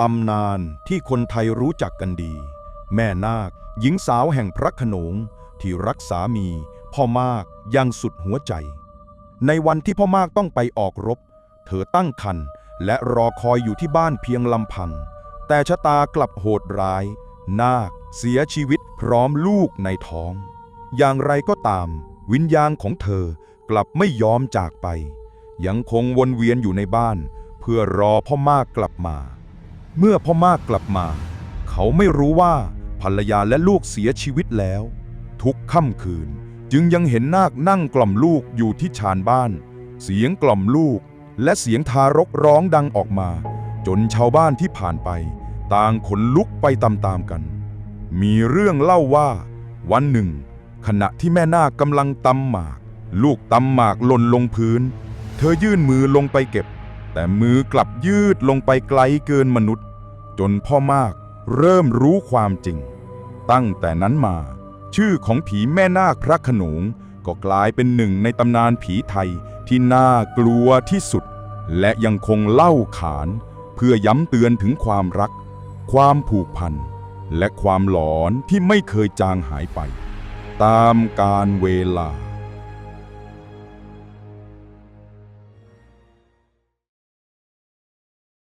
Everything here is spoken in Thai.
ตำนานที่คนไทยรู้จักกันดี แม่นาค หญิงสาวแห่งพระขนง ที่รักสามี พ่อมากอยังสุดหัวใจ ในวันที่พ่อมากต้องไปออกรบ เธอตั้งครรภ์และรอคอยอยู่ที่บ้านเพียงลำพัง แต่ชะตากลับโหดร้าย นาค เสียชีวิตพร้อมลูกในท้อง อย่างไรก็ตาม วิญญาณของเธอกลับไม่ยอมจากไป ยังคงวนเวียนอยู่ในบ้าน เพื่อรอพ่อมากกลับมา เมื่อพ่อมากกลับมา เขาไม่รู้ว่าภรรยาและลูกเสียชีวิตแล้ว ทุกค่ำคืนจึงยังเห็นนาคนั่งกล่อมลูกอยู่ที่ชานบ้าน เสียงกล่อมลูกและเสียงทารกร้องดังออกมา จนชาวบ้านที่ผ่านไป ต่างขนลุกไปตามๆกัน มีเรื่องเล่าว่า วันหนึ่ง ขณะที่แม่นาคกำลังตำหมาก ลูกตำหมากหล่นลงพื้น เธอยื่นมือลงไปเก็บ แต่มือกลับยืดลงไปไกลเกินมนุษย์ จนพ่อมากเริ่มรู้ความจริง ตั้งแต่นั้นมา ชื่อของผีแม่นาคพระขนงก็กลายเป็นหนึ่งในตำนานผีไทยที่น่ากลัวที่สุด และยังคงเล่าขาน เพื่อย้ำเตือนถึงความรัก ความผูกพัน และความหลอนที่ไม่เคยจางหายไป ตามกาลเวลา